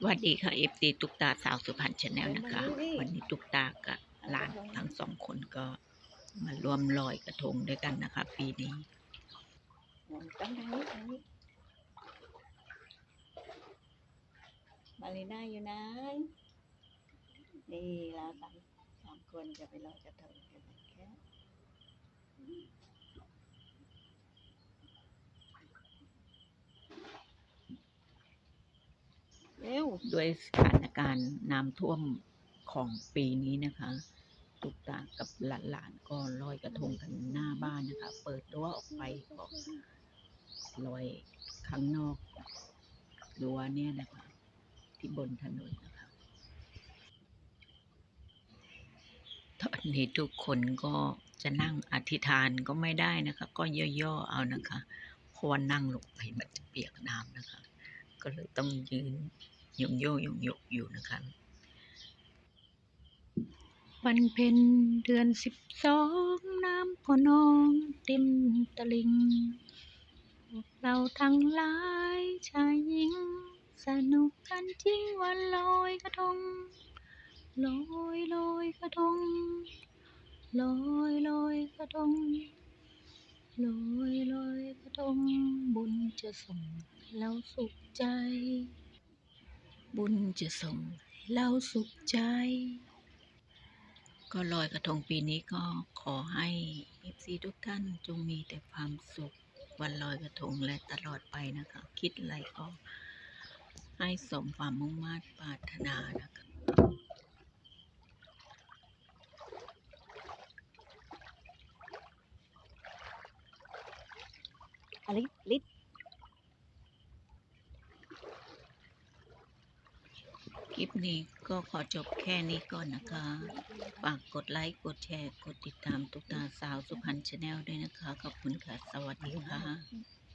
สวัสดีค่ะเอฟซีตุกตาสาวสุพรรณชาแนลนะคะ วันนี้ตุกตากับหลานทั้งสองคนก็มารวมลอยกระทงด้วยกันนะคะ ปีนี้ต้องทางนี้ทางนี้มารีน่าอยู่ไหนนี่เราสามสามคนจะไปลอยกระทงกันนะคะเร็ว ด้วยสถานการณ์น้ำท่วมของปีนี้นะคะตุกตากับหลานๆก็ลอยกระทงกันหน้าบ้านนะคะ เปิดรั้วออกไปก็ลอยข้างนอกรั้วเนี่ยนะคะ ที่บนถนนนะคะ ตอนนี้ทุกคนก็จะนั่งอธิษฐานก็ไม่ได้นะคะ ก็ย่อๆเอานะคะเพราะว่านั่งลงไปมันจะเปียกน้ำนะคะ ก็เลยต้องยืน ยงโยยงโยกอยู่นะคะวันเพ็ญเดือนสิบสองน้ำก็นองเต็มตลิง เราทั้งหลายชายหญิง สนุกกันจริงวันลอยกระทงลอยลอยกระทงลอยลอยกระทงลอยลอยกระทงบุญจะส่งให้เราสุขใจ บุญจะส่งให้เราสุขใจ ก็ลอยกระทงปีนี้ก็ขอให้เอฟซีทุกท่านจงมีแต่ความสุข วันลอยกระทงและตลอดไปนะคะ คิดอะไรก็ให้สมความมุ่งมั่นปรารถนานะคะอลิลิ คลิปนี้ก็ขอจบแค่นี้ก่อนนะคะ ฝากกดไลค์ กดแชร์ กดติดตามตุกตาสาวสุพรรณชาแนลด้วยนะคะ ขอบคุณค่ะ สวัสดีค่ะ